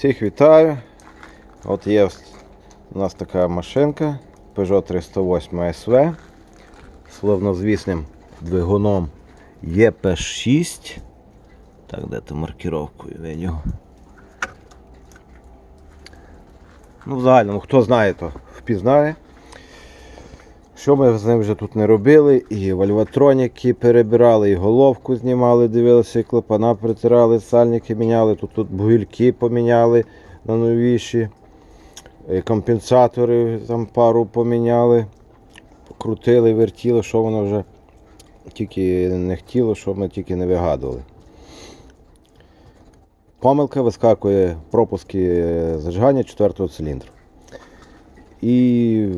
Всіх вітаю. От є у нас така машинка Peugeot 308 SV з словнозвісним двигуном EP6. Так, де то маркіровкою виню. Ну, в загальному, хто знає, то впізнає. Що ми з ним вже тут не робили, і вальватроніки перебирали, і головку знімали, дивилися, і клапана притирали, сальники міняли, тут, тут бугільки поміняли на новіші, компенсатори там пару поміняли, крутили, вертіли, що воно вже тільки не хотіло, що ми тільки не вигадували. Помилка вискакує пропуски зажигання 4 циліндру. І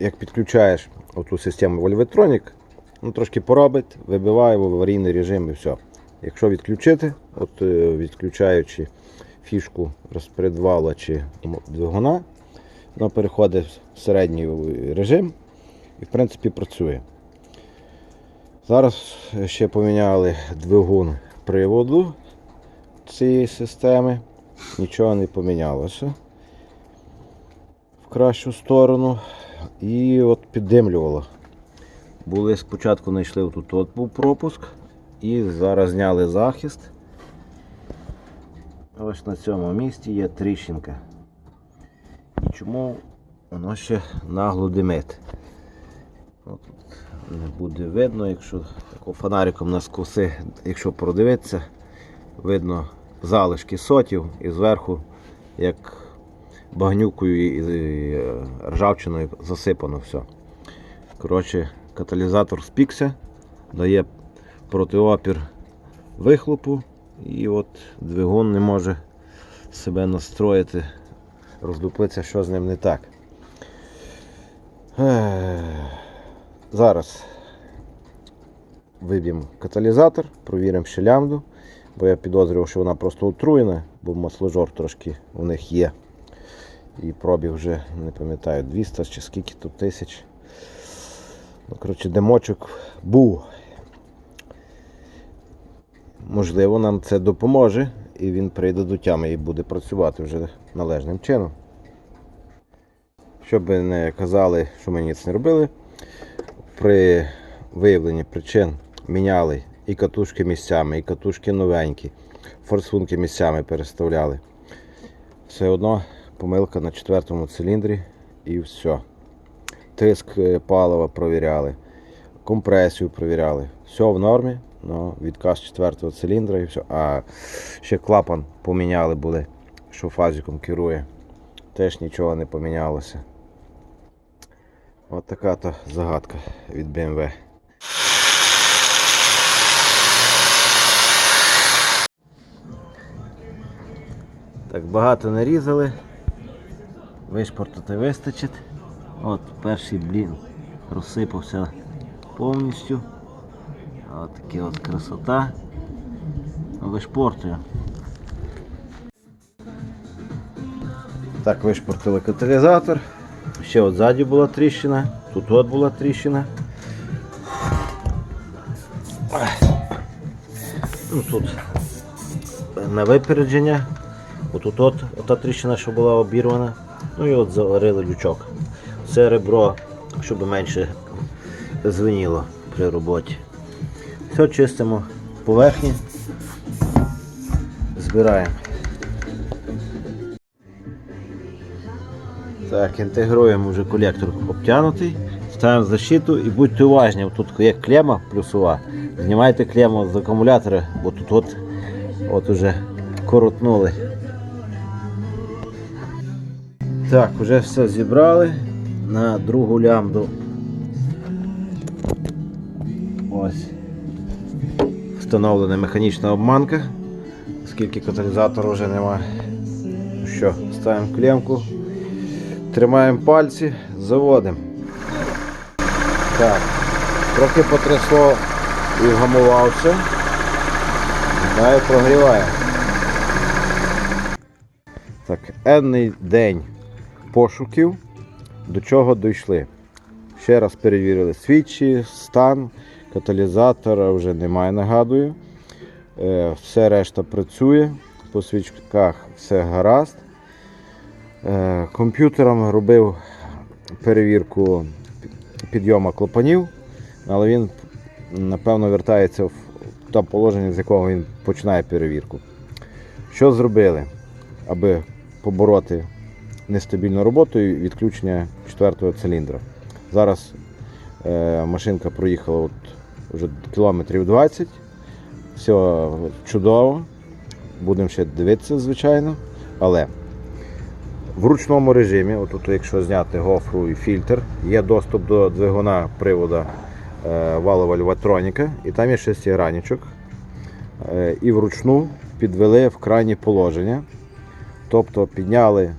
як підключаєш оту систему Volvetronic, ну, трошки поробить, вибиває в аварійний режим і все. Якщо відключити, от е, відключаючи фішку розпредвала чи двигуна, воно переходить в середній режим і в принципі працює. Зараз ще поміняли двигун приводу цієї системи, нічого не помінялося в кращу сторону. І от піддимлювало. Були спочатку знайшли тут от був пропуск і зараз зняли захист. Ось на цьому місці є тріщинка. І чому воно ще нагло димить? От не буде видно, якщо тако фонариком на скоси, якщо продивитися, видно залишки сотів і зверху як багнюкою і ржавчиною засипано все. Коротше, каталізатор спікся, дає протиопір вихлопу і от двигун не може себе настроїти, роздупитися, що з ним не так. Зараз виб'ємо каталізатор, провіримо ще лямбду, бо я підозрював, що вона просто отруєна, бо масложор трошки у них є. І пробіг вже, не пам'ятаю, 200 чи скільки тут тисяч. Ну, коротше, демочок був. Можливо, нам це допоможе і він прийде до тями і буде працювати вже належним чином. Щоб не казали, що ми ніц не робили, при виявленні причин міняли і катушки місцями, і катушки новенькі, форсунки місцями переставляли. Все одно помилка на четвертому циліндрі і все. Тиск е, палива провіряли, компресію провіряли. Все в нормі, ну, відказ четвертого циліндра і все. А ще клапан поміняли були, що фазиком керує. Теж нічого не помінялося. От така то загадка від BMW. Так, багато нарізали. Вишпортити вистачить. От перший блін розсипався повністю. От така от красота. Вишпортую. Так, вишпортили каталізатор. Ще от ззаді була тріщина, тут от була тріщина. Ну, Тут на випередження. Отут от, ота тріщина, що була обірвана. Ну і от заварили лючок. Це ребро, щоб менше звеніло при роботі. Все чистимо поверхні, збираємо. Так, інтегруємо вже колектор обтянутий, ставимо защиту і будьте уважні, тут є клема плюсова. Знімайте клему з акумулятора, бо тут от, от уже коротнули. Так, вже все зібрали на другу лямбду. Ось. Встановлена механічна обманка, оскільки каталізатору вже немає. Ну Що, ставимо клемку, тримаємо пальці, заводимо. Так, трохи потрясло і вгамувався. Далі прогріває. Так, енний день пошуків, до чого дійшли. Ще раз перевірили свічі, стан, каталізатора вже немає, нагадую. Е, Все решта працює. по свічках все гаразд. Е, Комп'ютером робив перевірку підйому клапанів, але він, напевно, вертається в те положення, з якого він починає перевірку. Що зробили, аби побороти нестабільну роботу і відключення четвертого циліндра? Зараз е, машинка проїхала от вже кілометрів 20. Все чудово. Будемо ще дивитися, звичайно. Але в ручному режимі, отут, якщо зняти гофру і фільтр, є доступ до двигуна привода е, валова льватроніка, і там є шестигранничок. Е, і вручну підвели в крайнє положення. Тобто підняли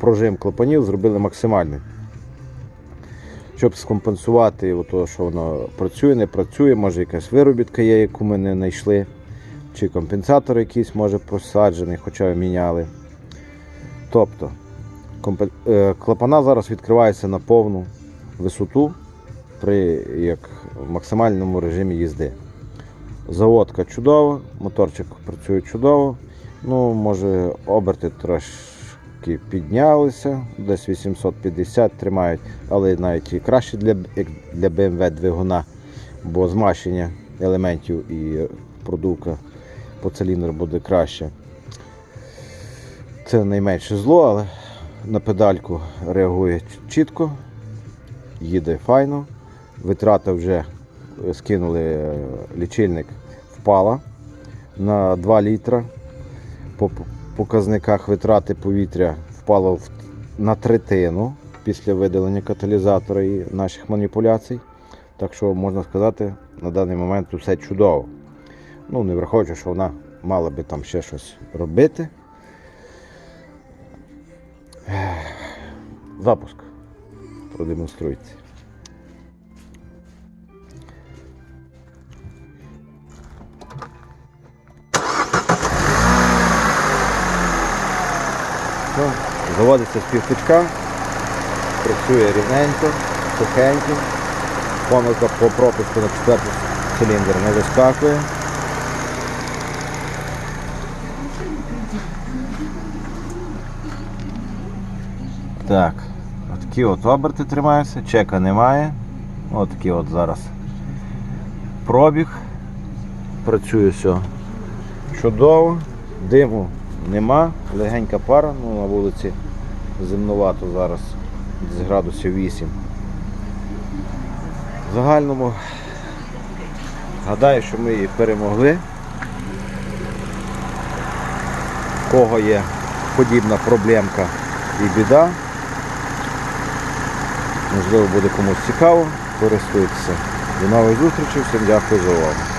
прожим клапанів, зробили максимальний. Щоб скомпенсувати ото, що воно працює, не працює, може якась виробітка є, яку ми не знайшли, чи компенсатор якийсь може просаджений, хоча міняли. Тобто е, клапана зараз відкриваються на повну висоту при як максимальному режимі їзди. Заводка чудова, моторчик працює чудово. Ну, може, оберти трошки піднялися, десь 850 тримають, але навіть і краще для, для BMW двигуна, бо змащення елементів і продувка по циліндру буде краще. Це найменше зло, але на педальку реагує чітко, їде файно. Витрата вже скинули е, лічильник, впала на 2 літра. По показниках витрати повітря впало на третину після видалення каталізатора і наших маніпуляцій. Так що можна сказати, на даний момент все чудово. Ну, не враховуючи, що вона мала би там ще щось робити. Запуск. Продемонструйте. Заводиться з півтичка, працює рівненько, сухенько. Помилка по пропуску на четвертий циліндр не вискакує. Так, отакі от оберти тримаються, чека немає. От такий от зараз пробіг. Працює все чудово, диму нема, легенька пара, ну на вулиці зимнувато зараз, десь градусів 8. В загальному гадаю, що ми її перемогли. У Кого є подібна проблемка і біда. Можливо, буде комусь цікаво. Користуйтеся. До нових зустрічей. Всім дякую за увагу.